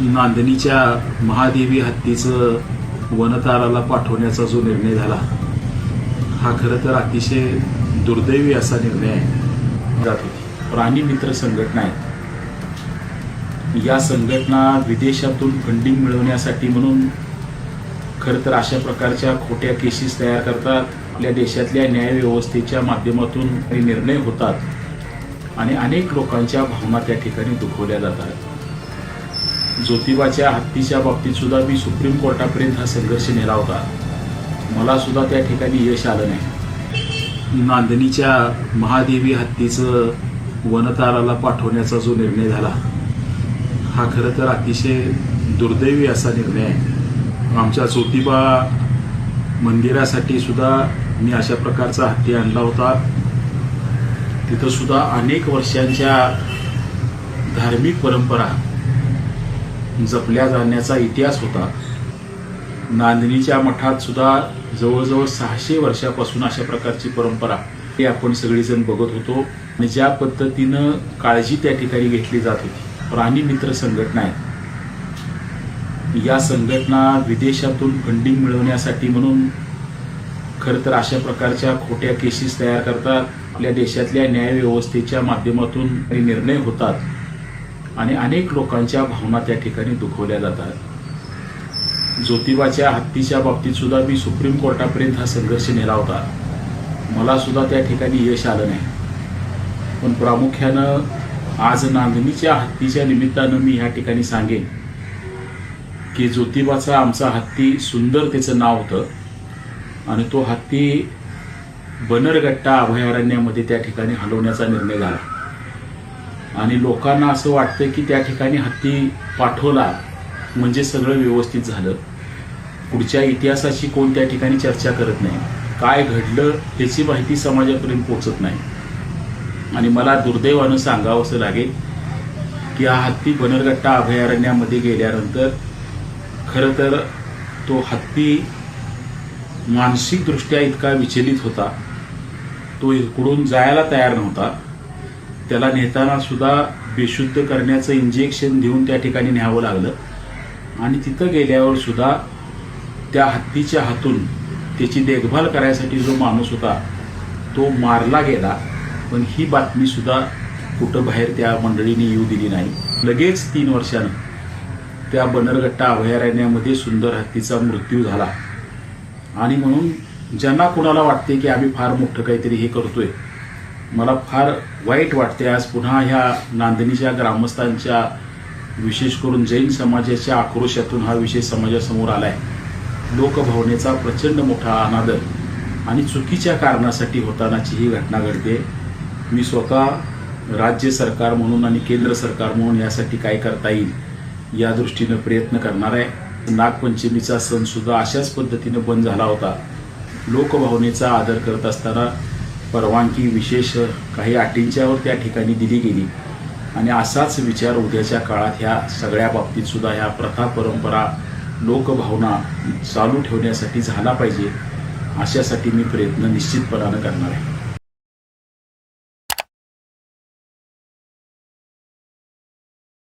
नांदणीच्या महादेवी हत्तीचं वनताराला पाठवण्याचा जो निर्णय झाला हा खरं तर अतिशय दुर्दैवी असा निर्णय आहे. जात होती. प्राणी मित्र संघटना आहेत या संघटना विदेशातून फंडिंग मिळवण्यासाठी म्हणून खरं तर अशा प्रकारच्या खोट्या केसेस तयार करतात. आपल्या देशातल्या न्यायव्यवस्थेच्या माध्यमातून हे निर्णय होतात. आणि अनेक लोकांच्या भावना त्या ठिकाणी दुखवल्या जातात. ज्योतिबाच्या हत्तीच्या बाबतीत सुद्धा मी सुप्रीम कोर्टापर्यंत हा संघर्ष नेला होता मला सुद्धा त्या ठिकाणी यश आलं नाही. नांदणीच्या महादेवी हत्तीचं वनताराला पाठवण्याचा जो निर्णय झाला हा खरं तर अतिशय दुर्दैवी असा निर्णय आहे. आमच्या ज्योतिबा मंदिरासाठी सुद्धा मी अशा प्रकारचा हत्ती आणला होता. तिथं सुद्धा अनेक वर्षांच्या धार्मिक परंपरा जपल्या जाण्याचा इतिहास होता. नांदणीच्या मठात सुद्धा जवळजवळ सहाशे वर्षापासून अशा प्रकारची परंपरा हे आपण सगळेजण बघत होतो आणि ज्या पद्धतीनं काळजी त्या ठिकाणी घेतली जात होती. प्राणी मित्र संघटना आहे. या संघटना विदेशातून फंडिंग मिळवण्यासाठी म्हणून खरं तर अशा प्रकारच्या खोट्या केसेस तयार करतात. आपल्या देशातल्या न्यायव्यवस्थेच्या माध्यमातून हे निर्णय होतात. आणि अनेक लोकांच्या भावना त्या ठिकाणी दुखवल्या जातात. ज्योतिबाच्या हत्तीच्या बाबतीत सुद्धा मी सुप्रीम कोर्टापर्यंत हा संघर्ष नेला होता मला सुद्धा त्या ठिकाणी यश आलं नाही. पण प्रामुख्यानं आज नांदणीच्या हत्तीच्या निमित्तानं मी ह्या ठिकाणी सांगेन की ज्योतिबाचा आमचा हत्ती सुंदर त्याचं नाव होतं आणि तो हत्ती बनरगट्टा अभयारण्यामध्ये त्या ठिकाणी हलवण्याचा निर्णय झाला. आणि लोकांना असं वाटतं की त्या ठिकाणी हत्ती पाठवला म्हणजे सगळं व्यवस्थित झालं. पुढच्या इतिहासाची कोण त्या ठिकाणी चर्चा करत नाही. काय घडलं याची माहिती समाजापर्यंत पोचत नाही. आणि मला दुर्दैवानं सांगावंसं लागेल की हा हत्ती बनरगट्टा अभयारण्यामध्ये गेल्यानंतर खरं तर तो हत्ती मानसिकदृष्ट्या इतका विचलित होता. तो इकडून जायला तयार नव्हता. त्याला नेताना सुद्धा बेशुद्ध करण्याचं इंजेक्शन देऊन त्या ठिकाणी न्यावं लागलं. आणि तिथं गेल्यावर सुद्धा त्या हत्तीच्या हातून त्याची देखभाल करायसाठी जो माणूस होता तो मारला गेला. पण ही बातमी सुद्धा कुठं बाहेर त्या मंडळीने येऊ दिली नाही. लगेच तीन वर्षानं त्या बनरगट्टा अभयारण्यामध्ये सुंदर हत्तीचा मृत्यू झाला. आणि म्हणून ज्यांना कुणाला वाटते की आम्ही फार मोठं काहीतरी हे करतोय मला फार वाईट वाटते आज पुन्हा ह्या नांदणीच्या ग्रामस्थांच्या विशेष करून जैन समाजाच्या आक्रोशातून हा विषय समाजासमोर आला आहे लोकभावनेचा प्रचंड मोठा अनादर आणि चुकीच्या कारणासाठी होतानाची ही घटना घडते. मी स्वतः राज्य सरकार म्हणून आणि केंद्र सरकार म्हणून यासाठी काय करता येईल या दृष्टीनं प्रयत्न करणार आहे. नागपंचमीचा सणसुद्धा अशाच पद्धतीनं बंद झाला होता. लोकभावनेचा आदर करत असताना परवानगी विशेष काही अटींच्यावर त्या ठिकाणी दिली गेली. आणि असाच विचार उद्याच्या काळात ह्या सगळ्या बाबतीत सुद्धा ह्या प्रथा परंपरा लोकभावना चालू ठेवण्यासाठी झाला पाहिजे. अशासाठी मी प्रयत्न निश्चितपणानं करणार आहे.